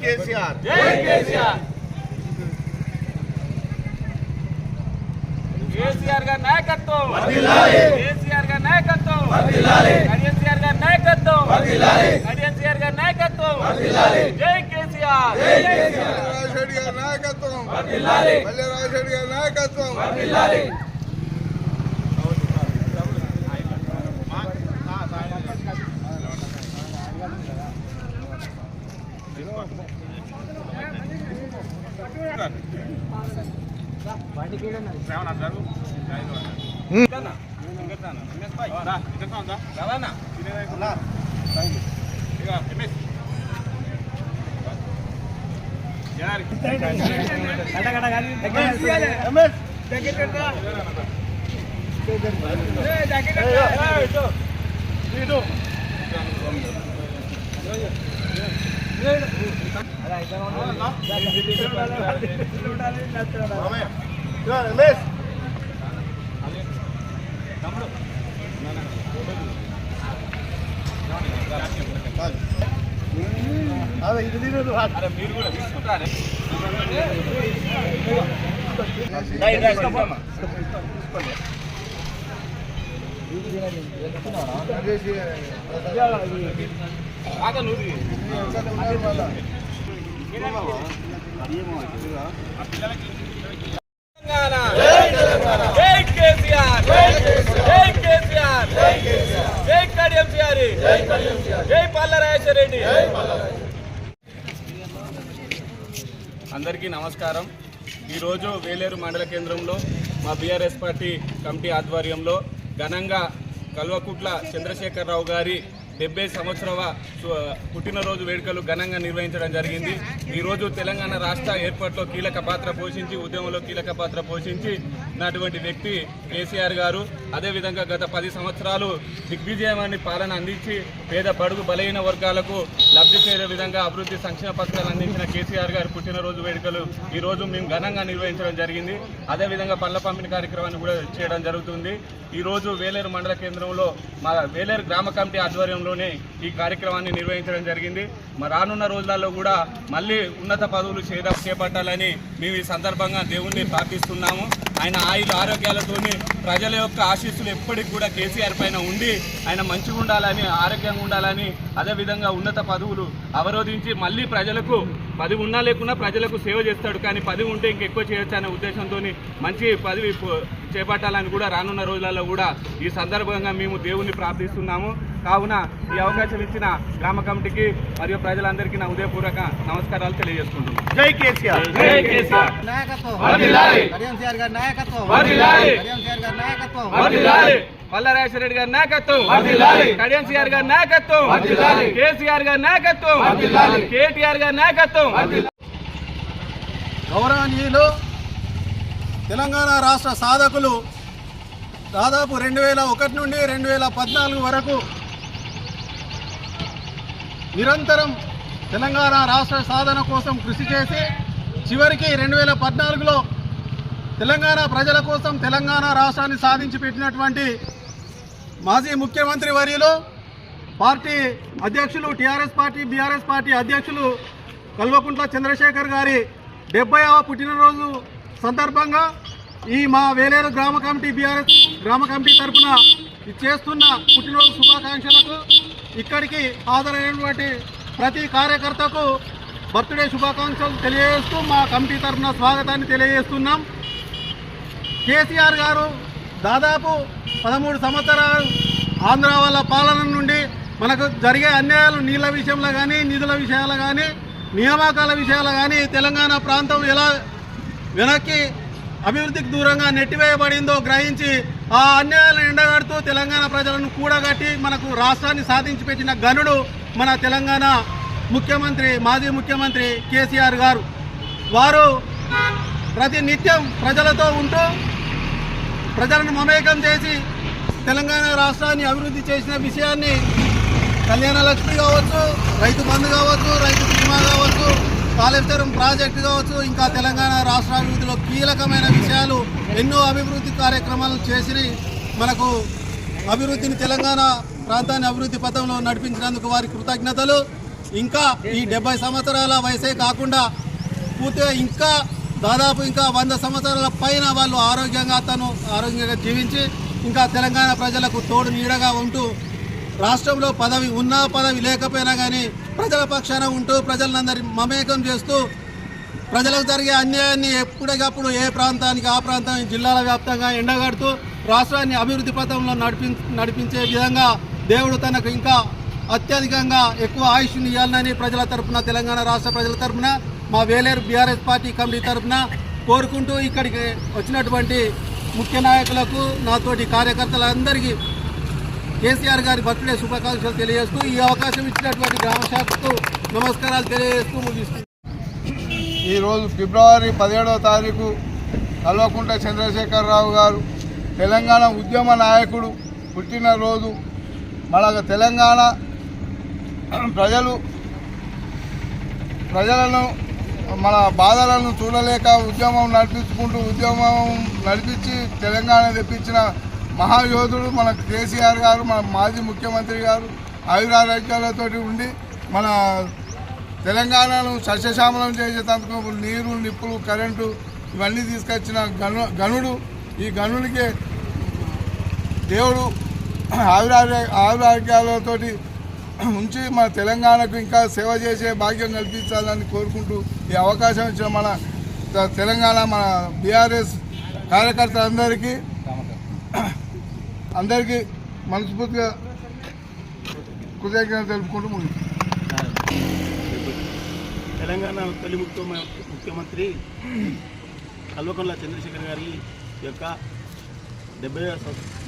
కేసీఆర్ జై కేసీఆర్ కేసీఆర్ గారి నాయకత్వం కేసీఆర్ గారి నాయకత్వం కేసీఆర్ గారి నాయకత్వం కేసీఆర్ గారి నాయకత్వం జై కేసీఆర్ రాజశేఖర్ గారి నాయకత్వం మళ్ళీ రాజశేఖర్ గారి నాయకత్వం రమేష్ అదే ఇది తినదు మీరు కూడా తీసుకుంటారే. బాగా నూరి తెలంగాణ జై కేసీఆర్ జై కేసీఆర్ జై కడియంసీఆర్ జై పల్లరాజేశ్వర రెడ్డి అందరికీ నమస్కారం. ఈరోజు వేలేరు మండల కేంద్రంలో మా బీఆర్ఎస్ పార్టీ కమిటీ ఆధ్వర్యంలో ఘనంగా కల్వకుట్ల చంద్రశేఖరరావు గారి డెబ్బై సంవత్సరవ పుట్టినరోజు వేడుకలు ఘనంగా నిర్వహించడం జరిగింది. ఈరోజు తెలంగాణ రాష్ట్ర ఏర్పాటులో కీలక పాత్ర పోషించి ఉద్యమంలో కీలక పాత్ర పోషించి ఉన్నటువంటి వ్యక్తి కేసీఆర్ గారు. అదేవిధంగా గత పది సంవత్సరాలు దిగ్విజయమాన్ని పాలన అందించి పేద బడుగు బలహీన వర్గాలకు లబ్ధి చేరే విధంగా అభివృద్ధి సంక్షేమ పథకాలు అందించిన కేసీఆర్ గారు పుట్టినరోజు వేడుకలు ఈ రోజు మేము ఘనంగా నిర్వహించడం జరిగింది. అదేవిధంగా పళ్ళ పంపిణీ కార్యక్రమాన్ని కూడా చేయడం జరుగుతుంది. ఈ రోజు వేలేరు మండల కేంద్రంలో మా వేలేరు గ్రామ కమిటీ ఆధ్వర్యంలోనే ఈ కార్యక్రమాన్ని నిర్వహించడం జరిగింది. మా రానున్న రోజులలో కూడా మళ్ళీ ఉన్నత పదవులు చేపట్టాలని మేము ఈ సందర్భంగా దేవుణ్ణి ప్రార్థిస్తున్నాము. ఆయన ఆయుధ ఆరోగ్యాలతోని ప్రజల యొక్క ఆశీస్సులు ఎప్పటికి కూడా కేసీఆర్ పైన ఉండి ఆయన మంచిగా ఉండాలని ఆరోగ్యంగా ఉండాలని అదేవిధంగా ఉన్నత పదవులు అవరోధించి మళ్ళీ ప్రజలకు పదవి ఉన్నా లేకున్నా ప్రజలకు సేవ చేస్తాడు. కానీ పదవి ఉంటే ఇంకెక్కువ చేయొచ్చు అనే ఉద్దేశంతో మంచి పదవి చేపట్టాలని కూడా రానున్న రోజులలో కూడా ఈ సందర్భంగా మేము దేవుణ్ణి ప్రార్థిస్తున్నాము. కావున ఈ అవకాశం ఇచ్చిన గ్రామ కమిటీకి మరియు ప్రజలందరికీ నా ఉదయపూర్వక నమస్కారాలు తెలియజేసుకుంటున్నాను. జై కేసీఆర్. జై కేసీఆర్. గారి నాయకత్వం. నాయకత్వం. కడియంసీఆర్ గారి నాయకత్వం. కేసీఆర్ గారి నాయకత్వం. కేటీఆర్ గారి నాయకత్వం. గౌరవనీయులు తెలంగాణ రాష్ట్ర సాధకులు దాదాపు రెండు వేల ఒకటి నుండి రెండు వేల పద్నాలుగు వరకు నిరంతరం తెలంగాణ రాష్ట్ర సాధన కోసం కృషి చేసి చివరికి రెండు వేల పద్నాలుగులో తెలంగాణ ప్రజల కోసం తెలంగాణ రాష్ట్రాన్ని సాధించి పెట్టినటువంటి మాజీ ముఖ్యమంత్రి వర్యులు పార్టీ అధ్యక్షులు టీఆర్ఎస్ పార్టీ బీఆర్ఎస్ పార్టీ అధ్యక్షులు కల్వకుంట్ల చంద్రశేఖర్ గారి డెబ్బైవ పుట్టినరోజు సందర్భంగా ఈ మా వేలేరు గ్రామ కమిటీ బీఆర్ఎస్ గ్రామ కమిటీ తరఫున చేస్తున్న పుట్టినరోజు శుభాకాంక్షలకు ఇక్కడికి హాజరైనటువంటి ప్రతి కార్యకర్తకు బర్త్డే శుభాకాంక్షలు తెలియజేస్తూ మా కమిటీ తరఫున స్వాగతాన్ని తెలియజేస్తున్నాం. కేసీఆర్ గారు దాదాపు పదమూడు సంవత్సరాలు ఆంధ్ర వాళ్ళ పాలన నుండి మనకు జరిగే అన్యాయాలు నీళ్ళ విషయంలో కానీ నిధుల విషయాలు కానీ నియామకాల విషయాలు కానీ తెలంగాణ ప్రాంతం ఎలా వెనక్కి అభివృద్ధికి దూరంగా నెట్టివేయబడిందో గ్రహించి ఆ అన్యాయాలను ఎండగడుతూ తెలంగాణ ప్రజలను కూడగట్టి మనకు రాష్ట్రాన్ని సాధించి పెట్టిన గనుడు మన తెలంగాణ ముఖ్యమంత్రి మాజీ ముఖ్యమంత్రి కేసీఆర్ గారు. వారు ప్రతి నిత్యం ప్రజలతో ఉంటూ ప్రజలను మమేకం చేసి తెలంగాణ రాష్ట్రాన్ని అభివృద్ధి చేసిన విషయాన్ని కళ్యాణ లక్ష్మి కావచ్చు రైతు బంధు కావచ్చు రైతు బీమా కావచ్చు కాళేశ్వరం ప్రాజెక్టు కావచ్చు ఇంకా తెలంగాణ రాష్ట్ర అభివృద్ధిలో కీలకమైన విషయాలు ఎన్నో అభివృద్ధి కార్యక్రమాలు చేసి మనకు అభివృద్ధిని తెలంగాణ ప్రాంతాన్ని అభివృద్ధి పథంలో నడిపించినందుకు వారి కృతజ్ఞతలు. ఇంకా ఈ డెబ్బై సంవత్సరాల వయసే కాకుండా పూర్తిగా ఇంకా దాదాపు ఇంకా వంద సంవత్సరాల పైన వాళ్ళు ఆరోగ్యంగా తను ఆరోగ్యంగా జీవించి ఇంకా తెలంగాణ ప్రజలకు తోడు నీడగా ఉంటూ రాష్ట్రంలో పదవి ఉన్నా పదవి లేకపోయినా కానీ ప్రజల పక్షాన ఉంటూ ప్రజలందరి మమేకం చేస్తూ ప్రజలకు జరిగే అన్యాయాన్ని ఎప్పటికప్పుడు ఏ ప్రాంతానికి ఆ ప్రాంతానికి జిల్లాల వ్యాప్తంగా ఎండగడుతూ రాష్ట్రాన్ని అభివృద్ధి పథంలో నడిపి నడిపించే విధంగా దేవుడు తనకు ఇంకా అత్యధికంగా ఎక్కువ ఆయుష్ని ఇవ్వాలని ప్రజల తరపున తెలంగాణ రాష్ట్ర ప్రజల తరపున మా వేలేరు బీఆర్ఎస్ పార్టీ కమిటీ తరపున కోరుకుంటూ ఇక్కడికి వచ్చినటువంటి ముఖ్య నాయకులకు నాతోటి కార్యకర్తలందరికీ కేసీఆర్ గారి బర్త్డే శుభాకాంక్షలు తెలియజేస్తూ ఈ అవకాశం ఇచ్చినటువంటి గ్రామ శాఖకు నమస్కారాలు తెలియజేస్తూ ముగిస్తున్నాను ఈరోజు ఫిబ్రవరి పదిహేడవ తారీఖు కల్వకుంట్ల చంద్రశేఖరరావు గారు తెలంగాణ ఉద్యమ నాయకుడు పుట్టినరోజు. మన తెలంగాణ ప్రజలు ప్రజలను మన బాధలను చూడలేక ఉద్యమం నడిపించుకుంటూ ఉద్యమం నడిపించి తెలంగాణ తెప్పించిన మహాయోధుడు మన కేసీఆర్ గారు మన మాజీ ముఖ్యమంత్రి గారు ఆయురారోగ్యాలతోటి ఉండి మన తెలంగాణను సస్యశ్యామలం చేసేందుకు నీరు నిప్పులు కరెంటు ఇవన్నీ తీసుకొచ్చిన గను గనుడు. ఈ గనుడికి దేవుడు ఆయురారోగ్య ఆయురారోగ్యాలతోటి ఉంచి మన తెలంగాణకు ఇంకా సేవ చేసే భాగ్యం కల్పించాలని కోరుకుంటూ ఈ అవకాశం ఇచ్చిన మన తెలంగాణ మన బీఆర్ఎస్ కార్యకర్తలందరికీ అందరికీ మనస్ఫూర్తిగా కృతజ్ఞతలు తెలుపుకుంటూ ముందు తెలంగాణ తొలి ముఖ్య ముఖ్యమంత్రి కల్వకుంట్ల చంద్రశేఖర్ గారి యొక్క డెబ్బై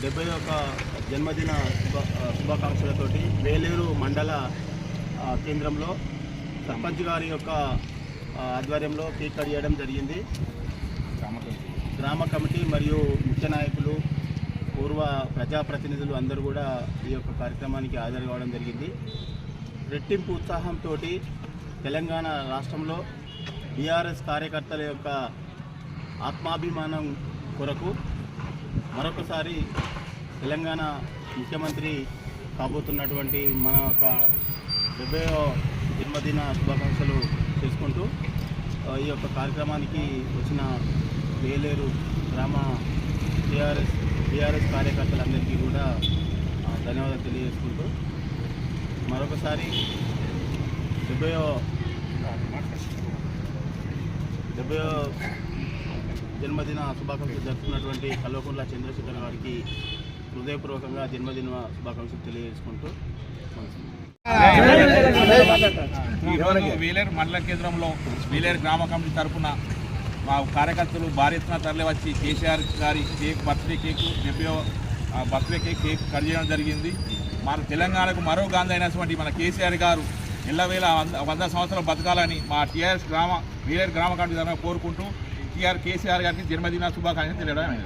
డెబ్బై ఒక జన్మదిన శుభ శుభాకాంక్షలతోటి వేలేరు మండల కేంద్రంలో సర్పంచ్ గారి యొక్క ఆధ్వర్యంలో కేక్ కట్ చేయడం జరిగింది. గ్రామ కమిటీ మరియు ముఖ్య నాయకులు పూర్వ ప్రజాప్రతినిధులు అందరూ కూడా ఈ యొక్క కార్యక్రమానికి హాజరు కావడం జరిగింది. రెట్టింపు ఉత్సాహంతో తెలంగాణ రాష్ట్రంలో బీఆర్ఎస్ కార్యకర్తల యొక్క ఆత్మాభిమానం కొరకు మరొకసారి తెలంగాణ ముఖ్యమంత్రి కాబోతున్నటువంటి మన యొక్క డెబ్బై జన్మదిన శుభాకాంక్షలు చేసుకుంటూ ఈ యొక్క కార్యక్రమానికి వచ్చిన వేలేరు గ్రామ టీఆర్ఎస్ టీఆర్ఎస్ కార్యకర్తలందరికీ కూడా ధన్యవాదాలు తెలియజేసుకుంటూ మరొకసారి డెబ్బై డెబ్బై జన్మదిన శుభాకాంక్షలు జరుపుకున్నటువంటి కల్వకుంట్ల చంద్రశేఖర్ గారికి హృదయపూర్వకంగా జన్మదిన శుభాకాంక్షలు తెలియజేసుకుంటూ ఈరోజు వీలేరు మండల కేంద్రంలో వీలేరు గ్రామ కమిటీ తరఫున మా కార్యకర్తలు భారీ ఎత్తున తరలి వచ్చి కేసీఆర్ గారి కేక్ బర్త్డే కేక్ డెబ్బై బర్త్డే కేక్ కేక్ కట్ చేయడం జరిగింది. మన తెలంగాణకు మరో గాంధీ అయినటువంటి మన కేసీఆర్ గారు ఎల్లవేళ వంద వంద సంవత్సరాలు బతకాలని మా టీఆర్ఎస్ గ్రామ వీలేరు గ్రామ కమిటీ తరఫున కోరుకుంటూ టీఆర్ కేసీఆర్ గారికి జన్మదిన శుభాకాంక్షలు తెలియడం